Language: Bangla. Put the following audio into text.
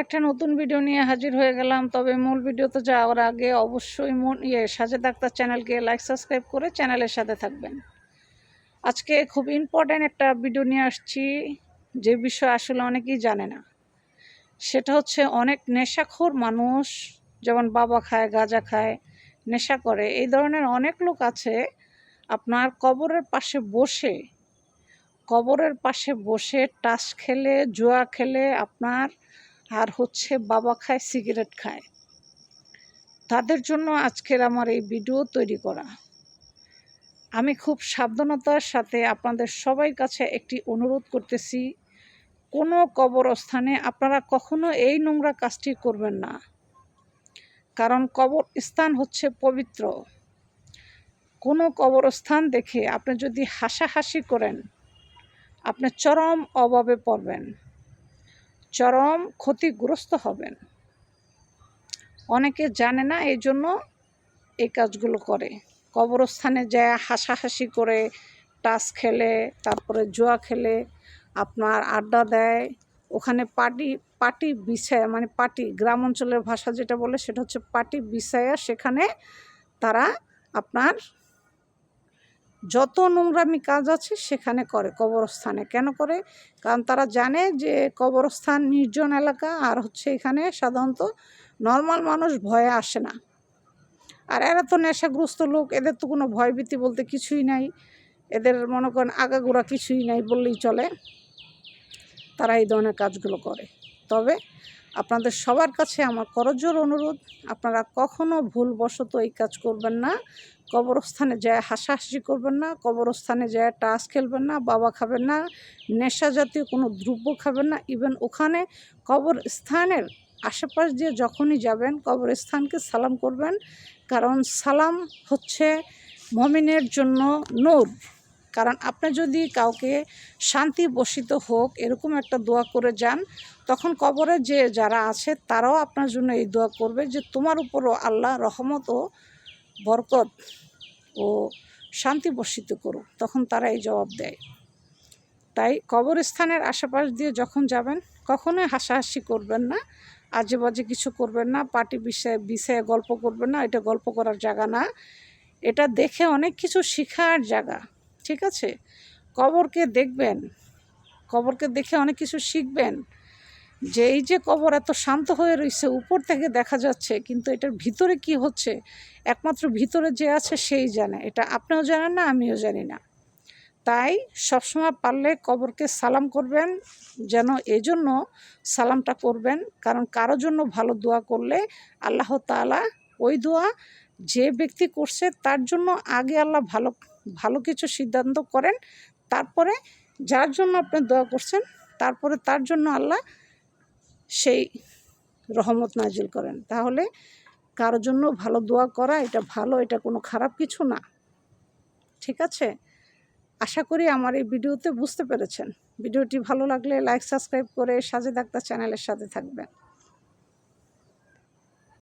আরেকটা নতুন ভিডিও নিয়ে হাজির হয়ে গেলাম। তবে মূল ভিডিওতে যাওয়ার আগে অবশ্যই মন ইয়ে সাজেদ আক্তার চ্যানেলকে লাইক সাবস্ক্রাইব করে চ্যানেলের সাথে থাকবেন। আজকে খুব ইম্পর্ট্যান্ট একটা ভিডিও নিয়ে আসছি, যে বিষয় আসলে অনেকেই জানে না। সেটা হচ্ছে অনেক নেশাখোর মানুষ যেমন বাবা খায়, গাঁজা খায়, নেশা করে, এই ধরনের অনেক লোক আছে, আপনার কবরের পাশে বসে, কবরের পাশে বসে টাস খেলে, জুয়া খেলে আপনার আর হচ্ছে বাবা খায়, সিগারেট খায়। তাদের জন্য আজকের আমার এই ভিডিও তৈরি করা। আমি খুব সাবধানতার সাথে আপনাদের সবাই কাছে একটি অনুরোধ করতেছি, কোনো কবরস্থানে আপনারা কখনো এই নোংরা কাজটি করবেন না। কারণ কবর স্থান হচ্ছে পবিত্র। কোনো কবরস্থান দেখে আপনি যদি হাসাহাসি করেন, আপনি চরম অভাবে পড়বেন। চরম ক্ষতিগ্রস্ত হবেন। অনেকে জানে না এই জন্য এই কাজগুলো করে। কবরস্থানে যায়, হাসাহাসি করে, টাস খেলে, তারপরে জুয়া খেলে, আপনার আড্ডা দেয়। ওখানে পাটি পাটি বিছায় মানে পাটি গ্রাম অঞ্চলের ভাষা যেটা বলে সেটা হচ্ছে পাটি বিছায়া সেখানে তারা আপনার যত নোংরামি কাজ আছে সেখানে করে, কবরস্থানে। কেন করে? কারণ তারা জানে যে কবরস্থান নির্জন এলাকা, আর হচ্ছে এখানে সাধারণত নর্মাল মানুষ ভয়ে আসে না। আর এরা তো নেশাগ্রস্ত লোক, এদের তো কোনো ভয়ভীতি বলতে কিছুই নাই। এদের মনে করেন আগাগোড়া কিছুই নাই বললেই চলে। তারা এই ধরনের কাজগুলো করে। তবে আপনাদের সবার কাছে আমার করজোর অনুরোধ, আপনারা কখনো ভুলবশত এই কাজ করবেন না। কবরস্থানে যায় হাসাহাসি করবেন না, কবরস্থানে যায় টাস খেলবেন না, বাবা খাবেন না, নেশা জাতীয় কোনো দ্রব্য খাবেন না। ইভেন ওখানে কবরস্থানের আশেপাশ দিয়ে যখনই যাবেন, কবরস্থানকে সালাম করবেন। কারণ সালাম হচ্ছে মমিনের জন্য নূর। কারণ আপনি যদি কাউকে শান্তি বসিত হোক, এরকম একটা দোয়া করে যান, তখন কবরে যে যারা আছে, তারাও আপনার জন্য এই দোয়া করবে যে তোমার উপরও আল্লাহ রহমত ও বরকত ও শান্তি বর্ষিত করুক। তখন তারা এই জবাব দেয়। তাই কবরস্থানের আশেপাশ দিয়ে যখন যাবেন, কখনোই হাসাহাসি করবেন না আজে বাজে কিছু করবেন না পার্টি বিষয়ে বিষয়ে গল্প করবেন না, এটা গল্প করার জায়গা না। এটা দেখে অনেক কিছু শেখার জায়গা। ঠিক আছে? কবরকে দেখবেন, কবরকে দেখে অনেক কিছু শিখবেন। যে এই যে কবর এত শান্ত হয়ে রয়েছে উপর থেকে দেখা যাচ্ছে, কিন্তু এটার ভিতরে কি হচ্ছে? একমাত্র ভিতরে যে আছে সেই জানে। এটা আপনিও জানেন না, আমিও জানি না। তাই সবসময় পারলে কবরকে সালাম করবেন, যেন এজন্য সালামটা করবেন। কারণ কারও জন্য ভালো দোয়া করলে আল্লাহ তালা ওই দোয়া যে ব্যক্তি করছে, তার জন্য আগে আল্লাহ ভালো ভালো কিছু সিদ্ধান্ত করেন। তারপরে যার জন্য আপনি দোয়া করছেন, তারপরে তার জন্য আল্লাহ সেই রহমত নাজিল করেন। তাহলে কারও জন্য ভালো দোয়া করা, এটা ভালো, এটা কোনো খারাপ কিছু না। ঠিক আছে? আশা করি আমার এই ভিডিওতে বুঝতে পেরেছেন। ভিডিওটি ভালো লাগলে লাইক, সাবস্ক্রাইব করে সাজেদ আক্তার চ্যানেলের সাথে থাকবেন।